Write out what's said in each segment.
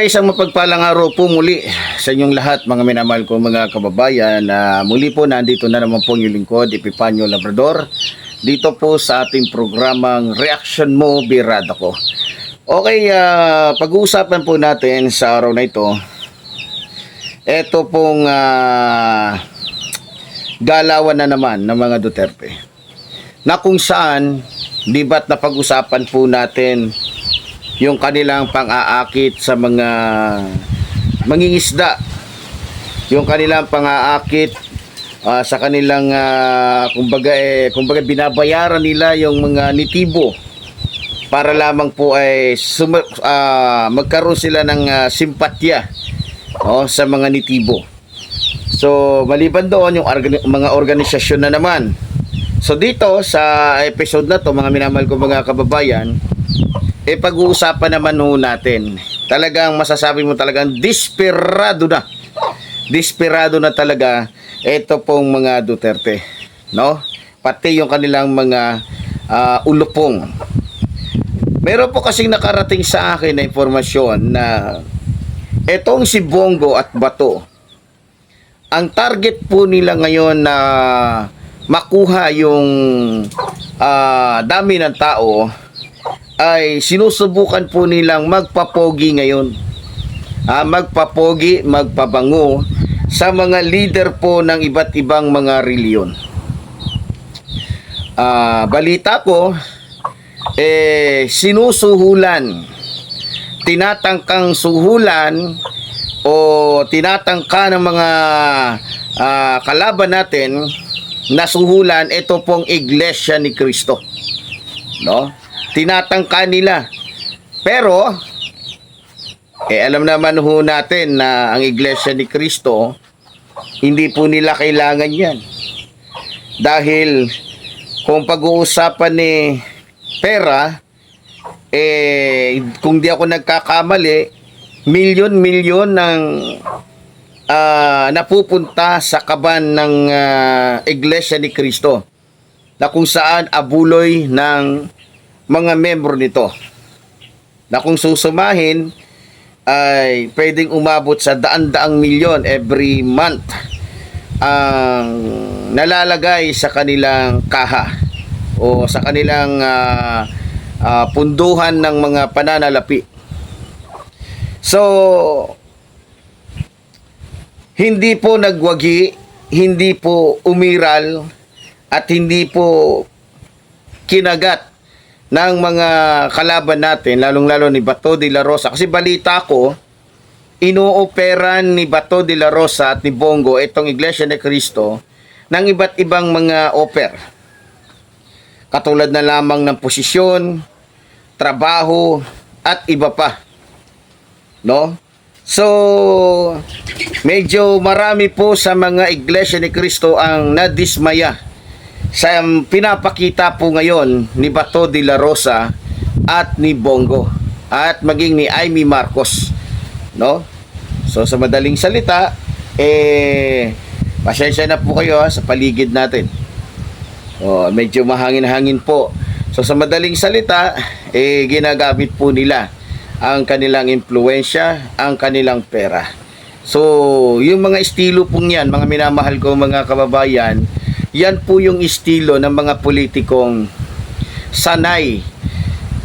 Isang mapagpalang araw po muli sa inyong lahat mga minamahal ko mga kababayan. Na muli po nandito na naman po inyong lingkod Epipanyo Labrador. Dito po sa ating programang Reaction Mo Birada ko. Okay, ah, pag-uusapan po natin sa araw na ito. Ito pong ah, galawan na naman ng mga Duterte. Na kung saan di ba't napag-usapan po natin yung kanilang pang-aakit sa mga mangingisda. Yung kanilang pang-aakit ah, sa kanilang ah, kumbaga eh, kumbaga binabayaran nila yung mga nitibo para lamang po ay suma- ah, magkaroon sila ng ah, simpatya oh, sa mga nitibo. So maliban doon yung organ- mga organisasyon na naman. So dito sa episode na to mga minamahal ko mga kababayan eh pag-uusapan naman ho natin. Talagang masasabi mo talagang desperado na. Desperado na talaga ito pong mga Duterte, no? Pati yung kanilang mga ah, ulupong. Meron po kasing nakarating sa akin na informasyon na etong si Bongo at Bato, ang target po nila ngayon na makuha yung ah, dami ng tao ay sinusubukan po nilang magpapogi ngayon. Ah, magpapogi, magpabango sa mga leader po ng iba't ibang mga reliyon. Ah, balita ko eh sinusuhulan tinatangkang suhulan o tinatangka ng mga ah, kalaban natin na suhulan ito pong iglesia ni Kristo. No? Tinatangka nila. Pero, eh alam naman ho natin na ang Iglesia ni Kristo, hindi po nila kailangan yan. Dahil, kung pag-uusapan ni pera, eh, kung di ako nagkakamali, milyon-milyon ng ah, napupunta sa kaban ng ah, Iglesia ni Kristo na kung saan abuloy ng mga membro nito na kung susumahin ay pwedeng umabot sa daan-daang milyon every month ang nalalagay sa kanilang kaha o sa kanilang ah, ah, punduhan ng mga pananalapi. So, hindi po nagwagi, hindi po umiral, at hindi po kinagat ng mga kalaban natin, lalong-lalo ni Bato de la Rosa. Kasi balita ko, inooperan ni Bato de la Rosa at ni Bongo itong Iglesia ni Cristo ng iba't ibang mga oper. Katulad na lamang ng posisyon, trabaho, at iba pa. No? So, medyo marami po sa mga Iglesia ni Cristo ang nadismaya sa pinapakita po ngayon ni Bato de la Rosa at ni Bongo at maging ni Amy Marcos no? So sa madaling salita eh pasensya na po kayo ha, sa paligid natin. Oh, medyo mahangin-hangin po. So sa madaling salita eh ginagamit po nila ang kanilang impluensya ang kanilang pera. So yung mga estilo pong yan mga minamahal ko mga kababayan yan po yung estilo ng mga politikong sanay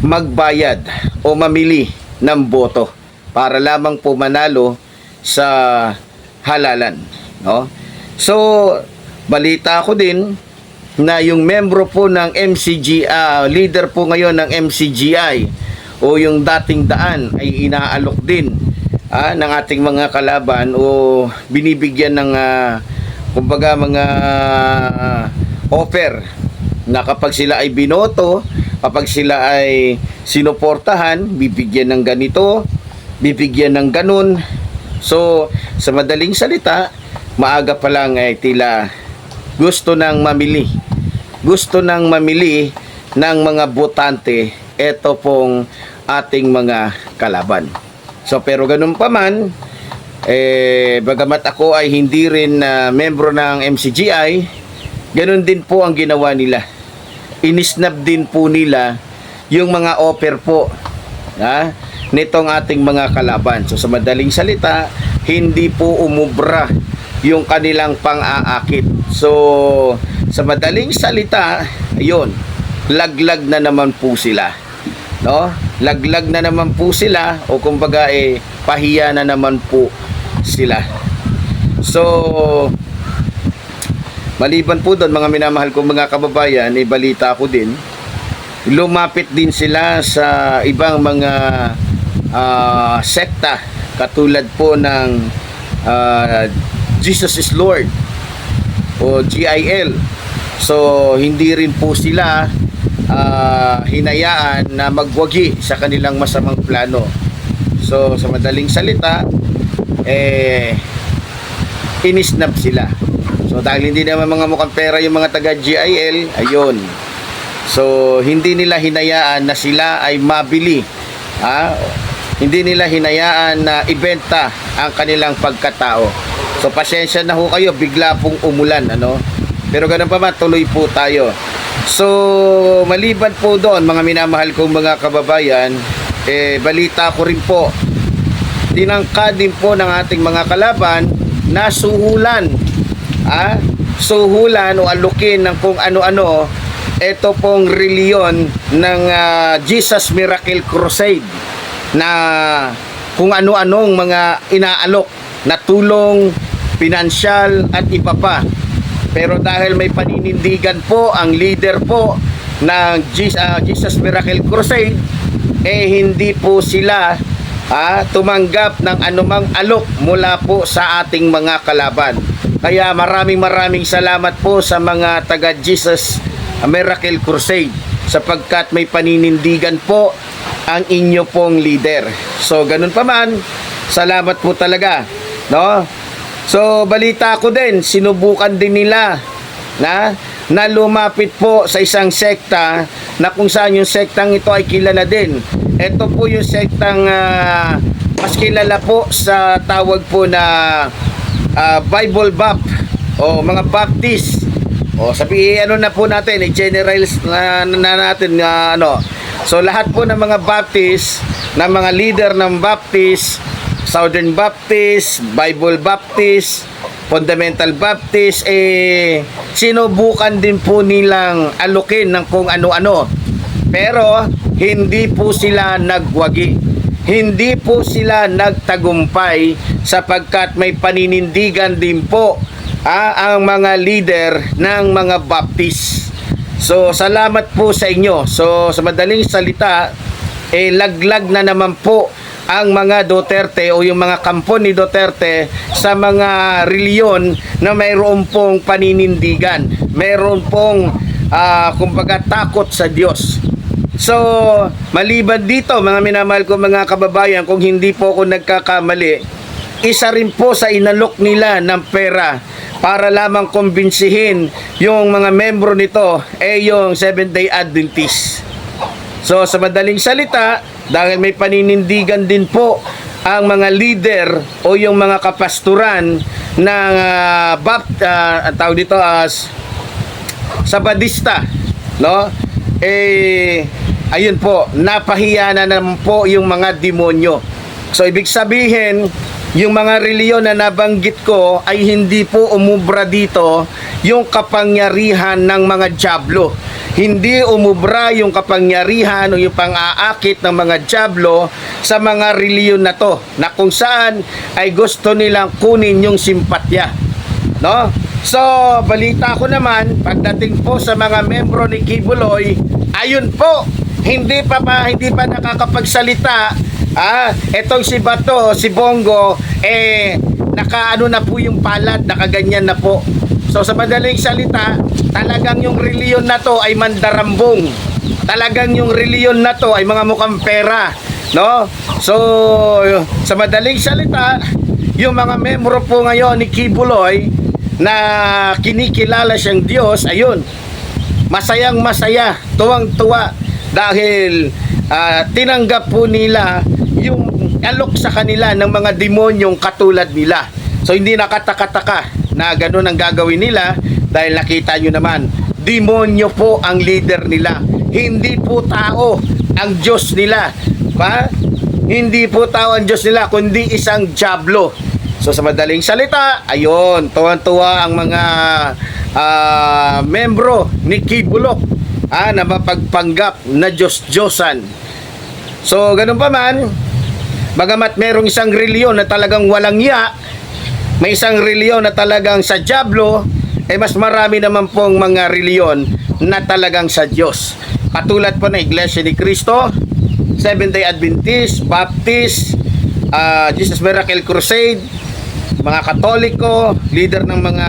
magbayad o mamili ng boto para lamang po manalo sa halalan. No? So, balita ko din na yung membro po ng MCG, ah, leader po ngayon ng MCGI o yung dating daan ay inaalok din ah, ng ating mga kalaban o binibigyan ng ah, kumbaga mga offer na kapag sila ay binoto, kapag sila ay sinuportahan, bibigyan ng ganito, bibigyan ng ganun. So, sa madaling salita, maaga pa lang ay tila gusto nang mamili. Gusto nang mamili ng mga botante ito pong ating mga kalaban. So, pero ganun pa man, eh, bagamat ako ay hindi rin na membro ng MCGI, ganun din po ang ginawa nila. Inisnab din po nila yung mga offer po. Ha? nitong ating mga kalaban. So sa madaling salita, hindi po umubra yung kanilang pang-aakit. So sa madaling salita, yun, laglag na naman po sila. No? Laglag na naman po sila o kumbaga eh pahiya na naman po sila. So maliban po doon mga minamahal kong mga kababayan, eh, balita ko din lumapit din sila sa ibang mga ah, sekta katulad po ng ah, Jesus is Lord o GIL. So hindi rin po sila ah, hinayaan na magwagi sa kanilang masamang plano. So sa madaling salita eh inisnap sila. So dahil hindi naman mga mukhang pera yung mga taga GIL, ayun, So, hindi nila hinayaan na sila ay mabili. Ha? Hindi nila hinayaan na ibenta ang kanilang pagkatao. So, pasensya na ho kayo, bigla pong umulan, ano? Pero ganun pa man, tuloy po tayo. So, maliban po doon, mga minamahal kong mga kababayan, eh, balita ko rin po, tinangka din po ng ating mga kalaban na suhulan. Ah, suhulan o alukin ng kung ano-ano ito pong reliyon ng ah, Jesus Miracle Crusade na kung ano-anong mga inaalok na tulong, pinansyal at iba pa. Pero dahil may paninindigan po ang leader po ng Jesus, ah, Jesus Miracle Crusade, eh hindi po sila ah, tumanggap ng anumang alok mula po sa ating mga kalaban. Kaya maraming maraming salamat po sa mga taga Jesus Miracle Crusade sapagkat may paninindigan po ang inyo pong leader. So ganun pa man, salamat po talaga, no? So balita ko din, sinubukan din nila na na lumapit po sa isang sekta na kung saan yung sektang ito ay kilala din. Ito po yung sektang ah, mas kilala po sa tawag po na ah, Bible Bap o mga Baptist. O sabi ano na po natin, i-generalize na, na natin na ano. So lahat po ng mga Baptist, ng mga leader ng Baptist, Southern Baptist, Bible Baptist, Fundamental Baptist, eh, sinubukan din po nilang alukin ng kung ano-ano. Pero, hindi po sila nagwagi. Hindi po sila nagtagumpay sapagkat may paninindigan din po ah, ang mga leader ng mga Baptist. So, salamat po sa inyo. So, sa madaling salita, eh, laglag na naman po ang mga Duterte o yung mga kampo ni Duterte sa mga reliyon na mayroon pong paninindigan. Mayroon pong, ah, kumbaga, takot sa Diyos. So, maliban dito, mga minamahal ko mga kababayan, kung hindi po ako nagkakamali, isa rin po sa inalok nila ng pera para lamang kumbinsihin yung mga membro nito eh yung Seventh Day Adventist. So sa madaling salita, dahil may paninindigan din po ang mga leader o yung mga kapasturan ng uh, bapt, ah, ang tawag dito as Sabadista, no? Eh, ayun po, napahiya na naman po yung mga demonyo. So, ibig sabihin, yung mga reliyon na nabanggit ko ay hindi po umubra dito yung kapangyarihan ng mga jablo. Hindi umubra yung kapangyarihan o yung pang-aakit ng mga jablo sa mga reliyon na to na kung saan ay gusto nilang kunin yung simpatya. No? So, balita ko naman, pagdating po sa mga membro ni Kibuloy, ayun po, hindi pa pa hindi pa nakakapagsalita. Ah, etong si Bato, si Bongo, eh nakaano na po yung palad, nakaganyan na po. So sa madaling salita, talagang yung reliyon na to ay mandarambong. Talagang yung reliyon na to ay mga mukhang pera, no? So sa madaling salita, yung mga membro po ngayon ni Kibuloy na kinikilala siyang Diyos, ayun, masayang masaya, tuwang-tuwa dahil ah, tinanggap po nila yung alok sa kanila ng mga demonyong katulad nila. So hindi nakataka-taka na ganun ang gagawin nila dahil nakita nyo naman, demonyo po ang leader nila. Hindi po tao ang Diyos nila. Pa? Hindi po tao ang Diyos nila, kundi isang Diablo. So sa madaling salita, ayun, tuwan-tuwa ang mga ah, membro ni Kibulok ah, na mapagpanggap na Diyos-Diyosan. So ganun pa man, bagamat merong isang reliyon na talagang walang ya, may isang reliyon na talagang sa Diablo, eh mas marami naman pong mga reliyon na talagang sa Diyos. Katulad po ng Iglesia ni Cristo, Seventh-day Adventist, Baptist, ah, Jesus Miracle Crusade, mga Katoliko, leader ng mga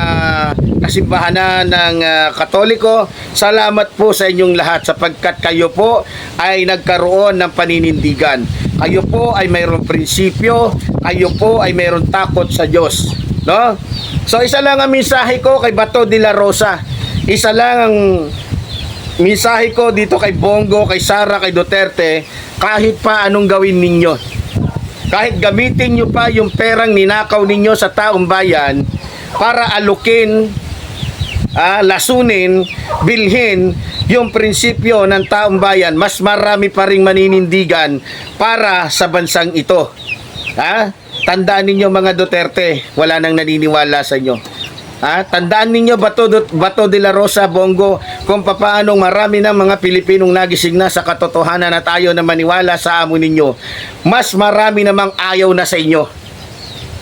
kasimbahanan ng ah, Katoliko, salamat po sa inyong lahat sapagkat kayo po ay nagkaroon ng paninindigan. Kayo po ay mayroong prinsipyo, kayo po ay mayroong takot sa Diyos. No? So isa lang ang mensahe ko kay Bato de la Rosa. Isa lang ang mensahe ko dito kay Bongo, kay Sara, kay Duterte, kahit pa anong gawin ninyo. Kahit gamitin nyo pa yung perang ninakaw ninyo sa taong bayan para alukin, ah, lasunin, bilhin yung prinsipyo ng taong bayan, mas marami pa ring maninindigan para sa bansang ito. Ha? Tandaan ninyo mga Duterte, wala nang naniniwala sa inyo. Ha? Tandaan ninyo Bato, Bato de la Rosa, Bongo, kung papaano marami ng mga Pilipinong nagising na sa katotohanan at ayaw na maniwala sa amo ninyo. Mas marami namang ayaw na sa inyo.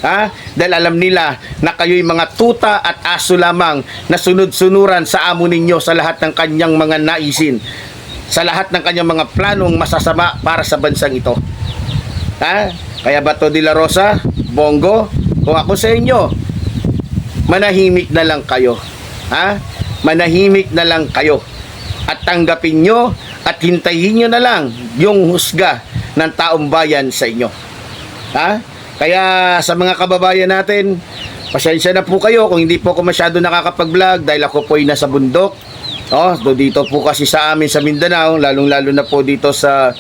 Ha? Dahil alam nila na kayo'y mga tuta at aso lamang na sunod-sunuran sa amo ninyo sa lahat ng kanyang mga naisin. Sa lahat ng kanyang mga planong masasama para sa bansang ito. Ha? Kaya Bato de la Rosa, Bongo, kung ako sa inyo, manahimik na lang kayo. Ha? Manahimik na lang kayo. At tanggapin nyo at hintayin nyo na lang yung husga ng taong bayan sa inyo. Ha? Kaya sa mga kababayan natin, pasensya na po kayo kung hindi po ako masyado nakakapag-vlog dahil ako po ay nasa bundok. Oh, do dito po kasi sa amin sa Mindanao, lalong-lalo na po dito sa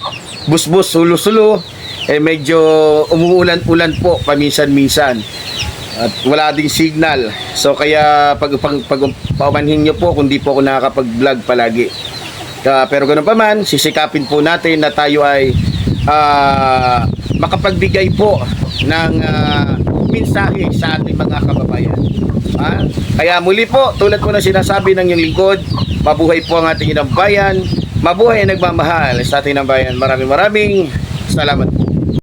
Busbus, Sulu-Sulu, eh medyo umuulan-ulan po paminsan-minsan. At wala ding signal. So kaya pag pag, pag paumanhin niyo po kung di po ako nakakapag-vlog palagi. Ah, pero ganun pa man, sisikapin po natin na tayo ay ah, makapagbigay po ng ah, mensahe sa ating mga kababayan. Ah, kaya muli po, tulad po na sinasabi ng iyong lingkod, mabuhay po ang ating inang bayan, mabuhay ang nagmamahal sa ating inang bayan. Maraming maraming salamat po.